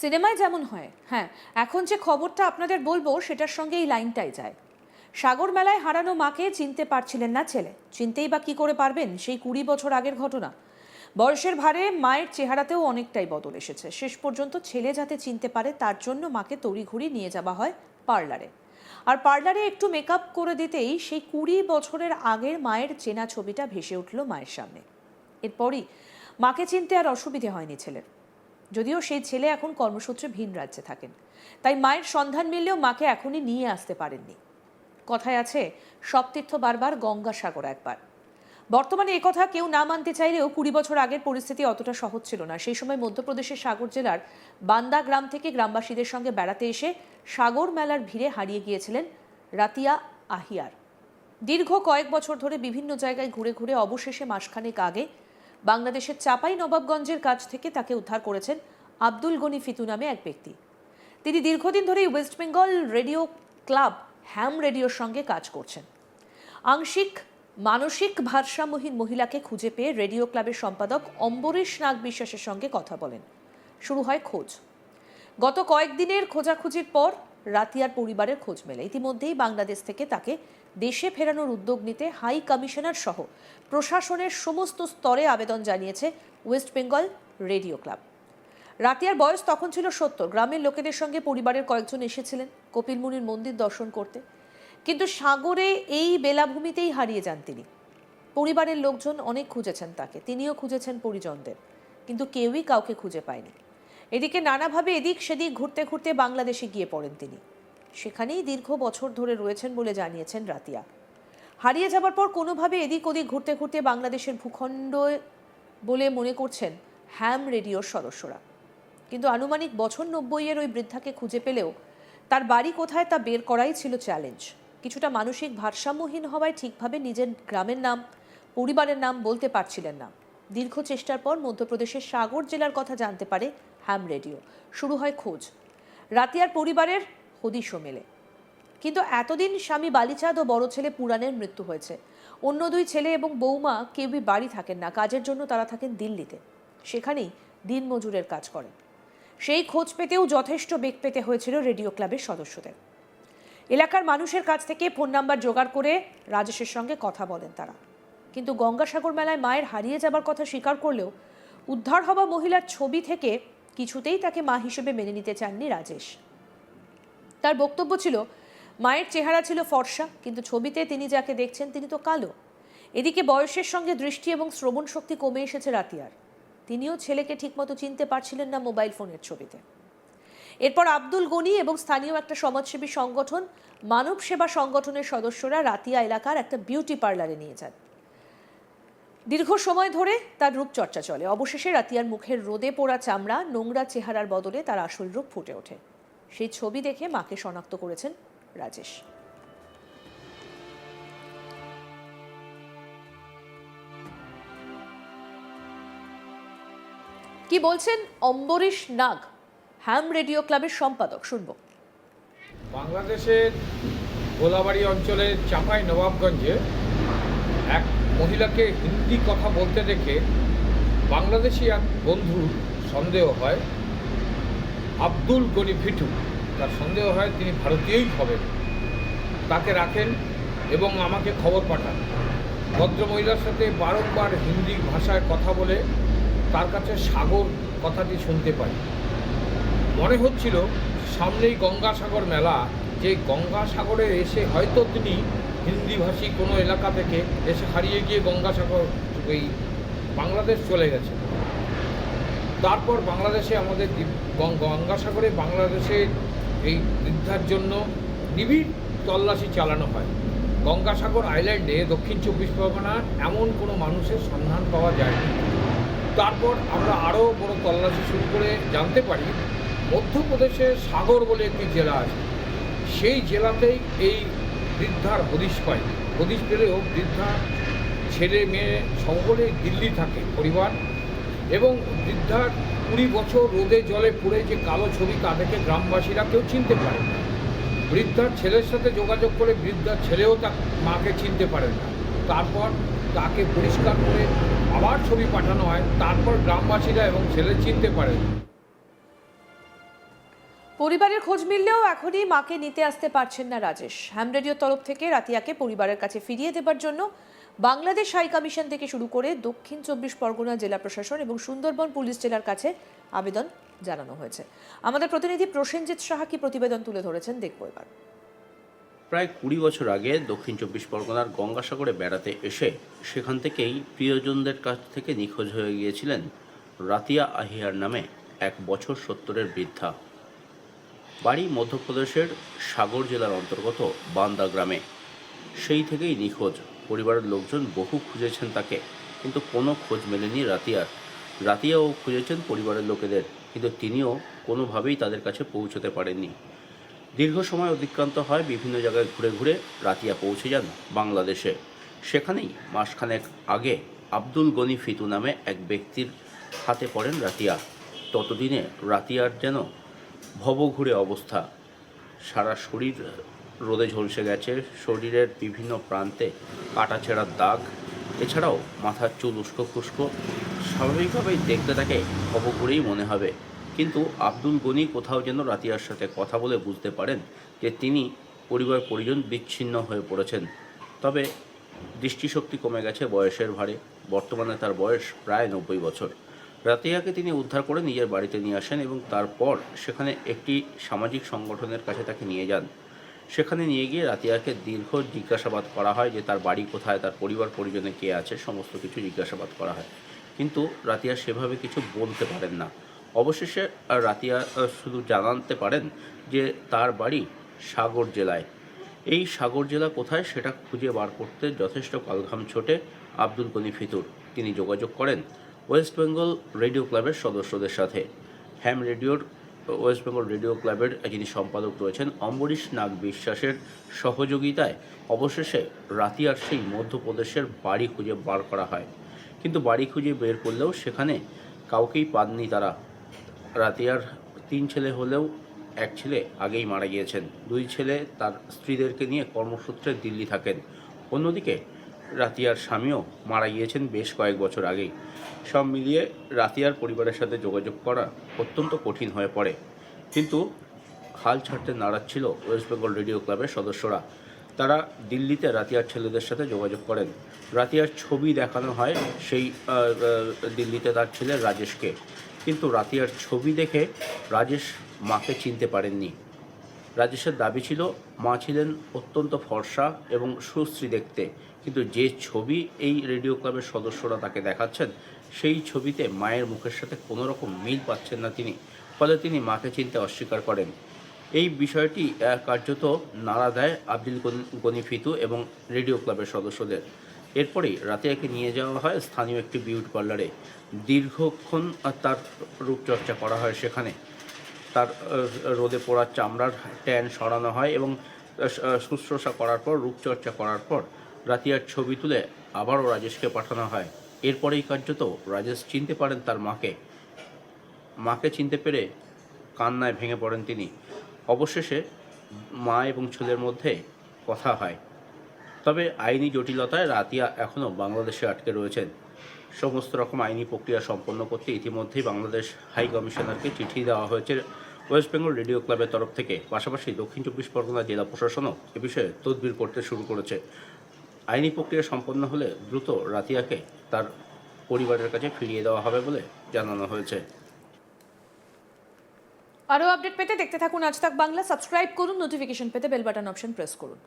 সিনেমায় যেমন হয় হ্যাঁ এখন যে খবরটা আপনাদের বলব সেটার সঙ্গে এই লাইনটাই যায়। সাগর মেলায় হারানো মাকে চিনতে পারছিলেন না ছেলে। চিনতেই বা কি করে পারবেন সেই কুড়ি বছর আগের ঘটনা। বয়সের ভারে মায়ের চেহারাতেও অনেকটাই বদল এসেছে। শেষ পর্যন্ত ছেলে যাতে চিনতে পারে তার জন্য মাকে তড়িঘড়ি নিয়ে যাওয়া হয় পার্লারে। আর পার্লারে একটু মেকআপ করে দিতেই সেই কুড়ি বছরের আগের মায়ের চেনা ছবিটা ভেসে উঠল মায়ের সামনে। এরপরই মাকে চিনতে আর অসুবিধে হয়নি ছেলের। যদিও সেই ছেলে এখন কর্মসূত্রে ভিন রাজ্যে থাকেন। তাই মায়ের সন্ধান মিললেও মাকে এখনই নিয়ে আসতে পারেননি। কথায় আছে, সব তীর্থ বারবার গঙ্গাসাগর একবার। বর্তমানে একথা কেউ না মানতে চাইলেও কুড়ি বছর আগের পরিস্থিতি অতটা সহজ ছিল না। সেই সময় মধ্যপ্রদেশের সাগর জেলার বান্দা গ্রাম থেকে গ্রামবাসীদের সঙ্গে বেড়াতে এসে সাগর মেলার ভিড়ে হারিয়ে গিয়েছিলেন রাতিয়া আহিয়ার। দীর্ঘ কয়েক বছর ধরে বিভিন্ন জায়গায় ঘুরে ঘুরে অবশেষে মাসখানেক আগে বাংলাদেশের চাপাই নবাবগঞ্জের কাছ থেকে তাকে উদ্ধার করেছেন আব্দুল গনি ফিতু নামে এক ব্যক্তি। তিনি দীর্ঘদিন ধরেই West Bengal radio club, ham রেডিওর সঙ্গে কাজ করছেন। আংশিক, মানসিক ভারসাম্যহীন মহিলাকে খুঁজে পেয়ে রেডিও ক্লাবের সম্পাদক অম্বরীশ নাগ বিশ্বাসের সঙ্গে কথা বলেন। শুরু হয় খোঁজ। গত কয়েকদিনের খোঁজাখুঁজির পর রাতিয়ার পরিবারের খোঁজ মেলে। ইতিমধ্যেই বাংলাদেশ থেকে তাকে দেশে ফেরানোর উদ্যোগ নিতে হাই কমিশনার সহ প্রশাসনের সমস্ত স্তরে আবেদন জানিয়েছে ওয়েস্ট বেঙ্গল রেডিও ক্লাব। রাতিয়ার বয়স তখন ছিল সত্তর। গ্রামের লোকেদের সঙ্গে পরিবারের কয়েকজন এসেছিলেন কপিলমুনির মন্দির দর্শন করতে। কিন্তু সাগরে এই বেলাভূমিতেই হারিয়ে যান তিনি। পরিবারের লোকজন অনেক খুঁজেছেন তাকে। তিনিও খুঁজেছেন পরিজনদের। কিন্তু কেউই কাউকে খুঁজে পায়নি। এদিকে নানাভাবে এদিক সেদিক ঘুরতে ঘুরতে বাংলাদেশে গিয়ে পড়েন তিনি। সেখানেই দীর্ঘ বছর ধরে রয়েছেন বলে জানিয়েছেন রাতিয়া। হারিয়ে যাবার পর কোনোভাবে এদিক ওদিক ঘুরতে ঘুরতে বাংলাদেশের ভূখণ্ড বলে মনে করছেন হ্যাম রেডিওর সদস্যরা। কিন্তু আনুমানিক বছর নব্বইয়ের ওই বৃদ্ধাকে খুঁজে পেলেও তার বাড়ি কোথায় তা বের করাই ছিল চ্যালেঞ্জ। কিছুটা মানসিক ভারসাম্যহীন হওয়ায় ঠিকভাবে নিজের গ্রামের নাম, পরিবারের নাম বলতে পারছিলেন না। দীর্ঘ চেষ্টার পর মধ্যপ্রদেশের সাগর জেলার কথা জানতে পারে হ্যাম রেডিও শুরু হয় খোঁজ। রাতিয়ার পরিবারের হদিশও মেলে। কিন্তু এতদিন স্বামী বালিচাঁদ ও বড় ছেলে পুরাণের মৃত্যু হয়েছে। অন্য দুই ছেলে এবং বৌমা কেউই বাড়ি থাকেন না। কাজের জন্য তারা থাকেন দিল্লিতে। সেখানেই দিনমজুরের কাজ করেন। সেই খোঁজ পেতেও যথেষ্ট বেগ পেতে হয়েছিল রেডিও ক্লাবের সদস্যদের। এলাকার মানুষের কাছ থেকে ফোন নাম্বার জোগাড় করে রাজেশের সঙ্গে কথা বলেন তারা। কিন্তু গঙ্গাসাগর মেলায় মায়ের হারিয়ে যাবার কথা স্বীকার করলেও উদ্ধার হওয়া মহিলার ছবি থেকে কিছুতেই তাকে মা হিসেবে মেনে নিতে চাননি রাজেশ। তার বক্তব্য ছিল, মায়ের চেহারা ছিল ফর্সা, কিন্তু ছবিতে তিনি যাকে দেখছেন তিনি তো কালো। এদিকে বয়সের সঙ্গে দৃষ্টি এবং শ্রবণ শক্তি কমে এসেছে রাতিয়ার। তিনিও ছেলেকে ঠিকমতো চিনতে পারছিলেন না মোবাইল ফোনের ছবিতে। এরপর আব্দুল গনি এবং স্থানীয় একটা সমাজসেবী সংগঠন মানব সেবা সংগঠনের সদস্যরা রাতিয়া এলাকার একটা বিউটি পার্লারে নিয়ে যান। দীর্ঘ সময় ধরে তার রূপচর্চা চলে। অবশেষে রাতিয়ার মুখের রোদে পোড়া চামড়া নোংরা চেহারার বদলে তার আসল রূপ ফুটে ওঠে। সেই ছবি দেখে মাকে শনাক্ত করেছেন রাজেশ। কি বলছেন? অম্বরীশ নাগ, হ্যাম রেডিও ক্লাবের সম্পাদক। শুনব। বাংলাদেশের গোলাবাড়ি অঞ্চলের চাঁপাই নবাবগঞ্জে এক মহিলাকে হিন্দি কথা বলতে দেখে বাংলাদেশি এক বন্ধুর সন্দেহ হয়, আব্দুল গনি ফিটু তার সন্দেহ হয় তিনি ভারতীয়ই হবেন। তাকে রাখেন এবং আমাকে খবর পাঠান। ভদ্রমহিলার সাথে বারংবার হিন্দি ভাষায় কথা বলে তার কাছে সাগর কথাটি শুনতে পাই। মনে হচ্ছিল সামনেই গঙ্গাসাগর মেলা। যে গঙ্গাসাগরে এসে হয়তো তিনি হিন্দিভাষী কোনো এলাকা থেকে এসে হারিয়ে গিয়ে গঙ্গাসাগর এই বাংলাদেশ চলে গেছে। তারপর বাংলাদেশে আমাদের গঙ্গাসাগরে বাংলাদেশে এই বৃদ্ধার জন্য নিবিড় তল্লাশি চালানো হয়। গঙ্গাসাগর আইল্যান্ডে দক্ষিণ চব্বিশ পরগনার এমন কোনো মানুষের সন্ধান পাওয়া যায়নি। তারপর আমরা আরও বড় তল্লাশি শুরু করে জানতে পারি মধ্যপ্রদেশে সাগর বলে একটি জেলা আছে। সেই জেলাতেই এই বৃদ্ধার হদিশ পাই হদিশ পেলেও বৃদ্ধা ছেলে মেয়ে সকলেই দিল্লি থাকে পরিবার এবং বৃদ্ধার কুড়ি বছর রোদে জলে পুড়ে যে কালো ছবি তা দেখে গ্রামবাসীরা কেউ চিনতে পারে না। বৃদ্ধার ছেলের সাথে যোগাযোগ করে বৃদ্ধার ছেলেও তার মাকে চিনতে পারে না। তারপর তাকে পরিষ্কার করে আবার ছবি পাঠানো হয়। তারপর গ্রামবাসীরা এবং ছেলে চিনতে পারে পরিবারের খোঁজ মিললেও এখনই মাকে নিতে আসতে পারছেন না রাজেশ। হ্যাম রেডিওর তরফ থেকে রাতিয়াকে পরিবারের কাছে ফিরিয়ে দেবার জন্য বাংলাদেশ হাই কমিশন থেকে শুরু করে দক্ষিণ চব্বিশ পরগনা জেলা প্রশাসন এবং সুন্দরবন পুলিশ জেলার কাছে আবেদন জানানো হয়েছে। আমাদের প্রতিনিধি প্রসেনজিৎ সাহা কি প্রতিবেদন তুলে ধরেছেন দেখব এবার। প্রায় কুড়ি বছর আগে দক্ষিণ চব্বিশ পরগনার গঙ্গাসাগরে বেড়াতে এসে সেখান থেকেই প্রিয়জনদের কাছ থেকে নিখোঁজ হয়ে গিয়েছিলেন রাতিয়া আহিয়ার নামে এক বছর সত্তরের বৃদ্ধা। বাড়ি মধ্যপ্রদেশের সাগর জেলার অন্তর্গত বান্দা গ্রামে। সেই থেকেই নিখোঁজ। পরিবারের লোকজন বহু খুঁজেছেন তাকে, কিন্তু কোনো খোঁজ মেলেনি রাতিয়ার। রাতিয়াও খুঁজেছেন পরিবারের লোকেদের, কিন্তু তিনিও কোনোভাবেই তাদের কাছে পৌঁছতে পারেননি। দীর্ঘ সময় অতিক্রান্ত হয় বিভিন্ন জায়গায় ঘুরে ঘুরে রাতিয়া পৌঁছে যান বাংলাদেশে। সেখানেই মাসখানেক আগে আব্দুল গনি ফিতু নামে এক ব্যক্তির হাতে পড়েন রাতিয়া। ততদিনে রাতিয়ার যেন ভবঘুরে অবস্থা। সারা শরীর রোদে ঝলসে গেছে। শরীরের বিভিন্ন প্রান্তে কাটা ছেঁড়ার দাগ। এছাড়াও মাথার চুল উস্কো খুস্কো স্বাভাবিকভাবেই দেখতে তাকে ভবঘুরেই মনে হবে। কিন্তু আব্দুল গনি কোথাও যেন রাতিয়ার সাথে কথা বলে বুঝতে পারেন যে তিনি পরিবার পরিজন বিচ্ছিন্ন হয়ে পড়েছেন। তবে দৃষ্টিশক্তি কমে গেছে বয়সের ভারে বর্তমানে তার বয়স প্রায় নব্বই বছর। রাতিয়াকে তিনি উদ্ধার করে নিজের বাড়িতে নিয়ে আসেন এবং তারপর সেখানে একটি সামাজিক সংগঠনের কাছে তাকে নিয়ে যান। সেখানে নিয়ে গিয়ে রাতিয়াকে দীর্ঘ জিজ্ঞাসাবাদ করা হয় যে তার বাড়ি কোথায়, তার পরিবার পরিজনে কে আছে, সমস্ত কিছু জিজ্ঞাসাবাদ করা হয়। কিন্তু রাতিয়া সেভাবে কিছু বলতে পারেন না। অবশেষে রাতিয়া শুধু জানাতে পারেন যে তার বাড়ি সাগর জেলায়। এই সাগর জেলা কোথায় সেটা খুঁজে বার করতে যথেষ্ট কালঘাম ছোটে আব্দুল গনি ফিতুর। তিনি যোগাযোগ করেন ওয়েস্ট বেঙ্গল রেডিও ক্লাবের সদস্যদের সাথে। হ্যাম রেডিওর ওয়েস্ট বেঙ্গল রেডিও ক্লাবের যিনি সম্পাদক রয়েছেন অম্বরীশ নাগ বিশ্বাসের সহযোগিতায় অবশেষে রাতিয়ার সেই মধ্যপ্রদেশের বাড়ি খুঁজে বার করা হয়। কিন্তু বাড়ি খুঁজে বের করলেও সেখানে কাউকেই পাননি তারা। রাতিয়ার তিন ছেলে হলেও এক ছেলে আগেই মারা গিয়েছেন। দুই ছেলে তার স্ত্রীদেরকে নিয়ে কর্মসূত্রে দিল্লি থাকেন। অন্যদিকে রাতিয়ার স্বামীও মারা গিয়েছেন বেশ কয়েক বছর আগেই। সব মিলিয়ে রাতিয়ার পরিবারের সাথে যোগাযোগ করা অত্যন্ত কঠিন হয়ে পড়ে। কিন্তু হাল ছাড়তে নাড়াচ্ছিল ওয়েস্ট বেঙ্গল রেডিও ক্লাবের সদস্যরা। তারা দিল্লিতে রাতিয়ার ছেলেদের সাথে যোগাযোগ করেন। রাতিয়ার ছবি দেখানো হয় সেই দিল্লিতে তার ছেলে রাজেশকে। কিন্তু রাতিয়ার ছবি দেখে রাজেশ মাকে চিনতে পারেননি। রাজেশের দাবি ছিল, মা ছিলেন অত্যন্ত ফর্সা এবং সুশ্রী দেখতে। কিন্তু যে ছবি এই রেডিও ক্লাবের সদস্যরা তাকে দেখাচ্ছেন, সেই ছবিতে মায়ের মুখের সাথে কোনো রকম মিল পাচ্ছেন না তিনি। ফলে তিনি মাকে চিনতে অস্বীকার করেন। এই বিষয়টি কার্যত নাড়া দেয় আব্দুল গনি- ফিতু এবং রেডিও ক্লাবের সদস্যদের। এরপরেই রাতিয়াকে নিয়ে যাওয়া হয় স্থানীয় একটি বিউটি পার্লারে। দীর্ঘক্ষণ তার রূপচর্চা করা হয় সেখানে। তার রোদে পোড়া চামড়ার ট্যান সরানো হয় এবং শুশ্রূষা করার পর, রূপচর্চা করার পর রাতিয়ার ছবি তুলে আবারও রাজেশকে পাঠানো হয়। এরপরেই কার্যত রাজেশ চিনতে পারেন তার মাকে। মাকে চিনতে পেরে কান্নায় ভেঙে পড়েন তিনি। অবশেষে মা এবং ছেলের মধ্যে কথা হয়। তবে আইনি জটিলতায় রাতিয়া এখনও বাংলাদেশে আটকে রয়েছেন। সমস্ত রকম আইনি প্রক্রিয়া সম্পন্ন করতে ইতিমধ্যেই বাংলাদেশ হাই কমিশনারকে চিঠি দেওয়া হয়েছে ওয়েস্ট বেঙ্গল রেডিও ক্লাবের তরফ থেকে। পাশাপাশি দক্ষিণ চব্বিশ পরগনা জেলা প্রশাসনও এ বিষয়ে তদবির করতে শুরু করেছে। আইনি প্রক্রিয়া সম্পন্ন হলে দ্রুত রাতিয়াকে তার পরিবারের কাছে ফিরিয়ে দেওয়া হবে বলে জানানো হয়েছে। আরও আপডেট পেতে দেখতে থাকুন আজ তাক বাংলা। সাবস্ক্রাইব করুন, নোটিফিকেশন পেতে বেল বাটন অপশন প্রেস করুন।